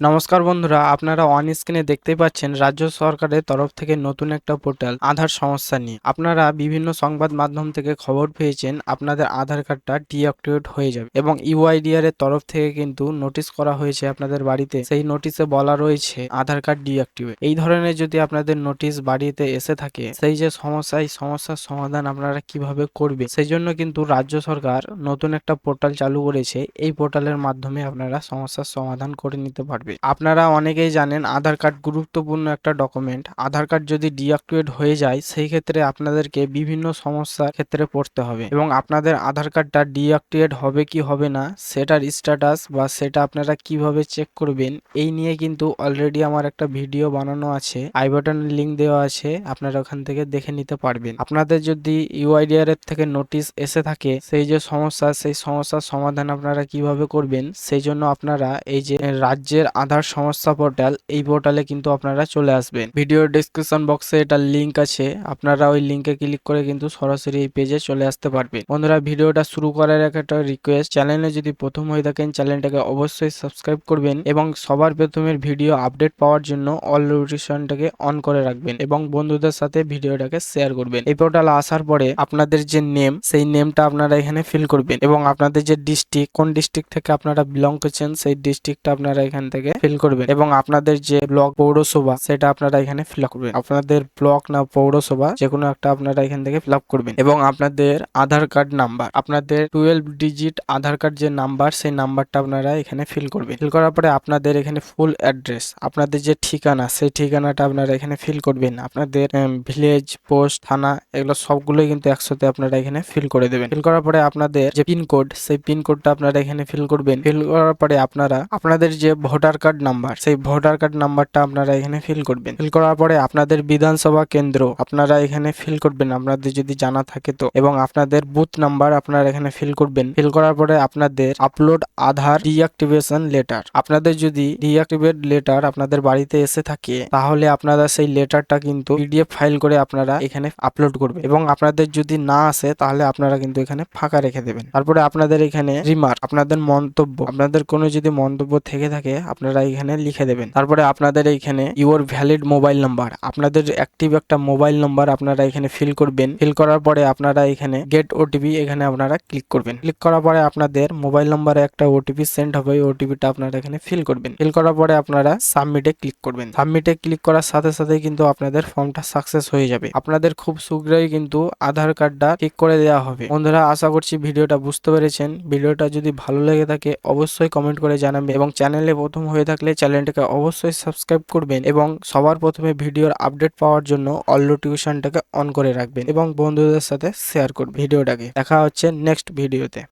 নমস্কার বন্ধুরা, আপনারা অন স্ক্রিনে দেখতেই পাচ্ছেন রাজ্য সরকারের তরফ থেকে নতুন একটা পোর্টাল, আধার সমস্যা নিয়ে। আপনারা বিভিন্ন সংবাদ মাধ্যম থেকে খবর পেয়েছেন, আপনাদের আধার কার্ডটা ডিঅ্যাক্টিভেট হয়ে যাবে এবং ইউআইডিআর এর তরফ থেকে কিন্তু নোটিশ করা হয়েছে আপনাদের বাড়িতে। সেই নোটিশে বলা রয়েছে, আধার কার্ড ডিঅ্যাক্টিভেট। এই ধরনের যদি আপনাদের নোটিশ বাড়িতে এসে থাকে, সেই যে সমস্যা, এই সমস্যার সমাধান আপনারা কীভাবে করবে? সেই জন্য কিন্তু রাজ্য সরকার নতুন একটা পোর্টাল চালু করেছে। এই পোর্টালের মাধ্যমে আপনারা সমস্যার সমাধান করে নিতে পারবে আপনারা অনেকেই জানেন আধার কার্ড গুরুত্বপূর্ণ একটা ডকুমেন্ট আধার কার্ড যদি ডিঅ্যাক্টিভেট হয়ে যায়, সেই ক্ষেত্রে আপনাদেরকে বিভিন্ন সমস্যার ক্ষেত্রে পড়তে হবে এবং আপনাদের আধার কার্ডটা ডিঅ্যাক্টিভেট হবে কি হবে না, সেটার স্ট্যাটাস বা সেটা আপনারা কীভাবে চেক করবেন, এই নিয়ে কিন্তু অলরেডি আমার একটা ভিডিও বানানো আছে। আই বাটনের লিঙ্ক দেওয়া আছে, আপনারা ওখান থেকে দেখে নিতে পারবেন। আপনাদের যদি ইউআইডিআর এর থেকে নোটিশ এসে থাকে, সেই যে সমস্যা, সেই সমস্যার সমাধান আপনারা কীভাবে করবেন, সেই জন্য আপনারা এই যে রাজ্যের আধার সমস্যা পোর্টাল এই পোর্টালে কিন্তু আপনারা চলে আসবেন। ভিডিও ডিসক্রিপশন বক্সে এটার লিঙ্ক আছে। আপনারা ওই লিঙ্কে ক্লিক করে কিন্তু সরাসরি এই পেজে চলে আসতে পারবেন। বন্ধুরা ভিডিওটা শুরু করার একটা রিকোয়েস্ট চ্যানেলে যদি প্রথম হয়ে থাকেন চ্যানেলটাকে অবশ্যই সাবস্ক্রাইব করবেন এবং সবার প্রথমের ভিডিও আপডেট পাওয়ার জন্য অল নোটিফিকেশনটাকে অন করে রাখবেন এবং বন্ধুদের সাথে ভিডিওটাকে শেয়ার করবেন। এই পোর্টালে আসার পরে আপনাদের যে নেম সেই নেমটা আপনারা এখানে ফিল করবেন এবং আপনাদের যে ডিস্ট্রিক্ট কোন ডিস্ট্রিক্ট থেকে আপনারা বিলং করছেন, সেই ডিস্ট্রিক্টটা আপনারা এখান থেকে ফিল করবেন এবং আপনাদের যে ব্লক পৌরসভা, সেটা আপনারা এখানে ফিল আপ করবেন। আপনাদের ব্লক না পৌরসভা যে কোনো একটা আপনারা এখান থেকে ফিল আপ করবেন। এবং আপনাদের আধার কার্ড নাম্বার আপনাদের টুয়েলভ ডিজিট আধার কার্ড যে নাম্বার সেই নাম্বারটা আপনারা এখানে ফিল করবেন। ফিল করার পরে আপনাদের এখানে ফুল অ্যাড্রেস আপনাদের যে ঠিকানা, সেই ঠিকানাটা আপনারা এখানে ফিল করবেন। আপনাদের ভিলেজ পোস্ট থানা, এগুলো সবগুলোই কিন্তু একসাথে আপনারা এখানে ফিল করে দেবেন। ফিল করার পরে আপনাদের যে পিনকোড সেই পিনকোডটা আপনারা এখানে ফিল করবেন। ফিল করার পরে আপনারা, আপনাদের যে ভোটার কার্ড নাম্বার সেই ভোটার কার্ড নাম্বারটা আপনারা এখানে ফিল করবেন। ফিল করার পরে আপনাদের বিধানসভা কেন্দ্র আপনারা এখানে ফিল করবেন, আপনাদের যদি জানা থাকে তো। এবং আপনাদের বুথ নাম্বার আপনারা এখানে ফিল করবেন। ফিল করার পরে আপনাদের আপলোড আধার ডিঅ্যাক্টিভেশন লেটার আপনাদের যদি ডিঅ্যাক্টিভেট লেটার আপনাদের বাড়িতে এসে থাকে, তাহলে আপনারা সেই লেটারটা কিন্তু পিডিএফ ফাইল করে আপনারা এখানে আপলোড করবেন। এবং আপনাদের যদি না আসে, তাহলে আপনারা কিন্তু এখানে ফাঁকা রেখে দেবেন। তারপরে আপনাদের এখানে রিমার্ক আপনাদের মন্তব্য। আপনাদের কোনো যদি মন্তব্য থেকে থাকে, আপনারা এখানে লিখে দেবেন। তারপরে আপনাদের এইখানে ইউর ভ্যালিড মোবাইল নাম্বার আপনাদের অ্যাক্টিভ একটা মোবাইল নাম্বার আপনারা এখানে ফিল করবেন। ফিল করার পরে আপনারা এখানে গেট ওটিপি এখানে আপনারা ক্লিক করবেন। ক্লিক করার পরে আপনাদের মোবাইল নাম্বারে একটা ওটিপি সেন্ড হবে। ওই ওটিপিটা আপনারা এখানে ফিল করবেন। ফিল করার পরে আপনারা সাবমিটে ক্লিক করবেন। সাবমিটে ক্লিক করার সাথে সাথে কিন্তু আপনাদের ফর্মটা সাকসেস হয়ে যাবে। আপনাদের খুব শীঘ্রই কিন্তু আধার কার্ডটা ঠিক করে দেওয়া হবে। বন্ধুরা, আশা করছি ভিডিওটা বুঝতে পেরেছেন। ভিডিওটা যদি ভালো লেগে থাকে, অবশ্যই কমেন্ট করে জানাবেন এবং চ্যানেলে প্রথম হয়ে থাকলে চ্যানেলটাকে অবশ্যই সাবস্ক্রাইব করবেন এবং সবার প্রথমে ভিডিওর আপডেট পাওয়ার জন্য অল নোটিফিকেশনটাকে অন করে রাখবেন এবং বন্ধুদের সাথে শেয়ার করবেন ভিডিওটাকে। দেখা হচ্ছে নেক্সট ভিডিওতে।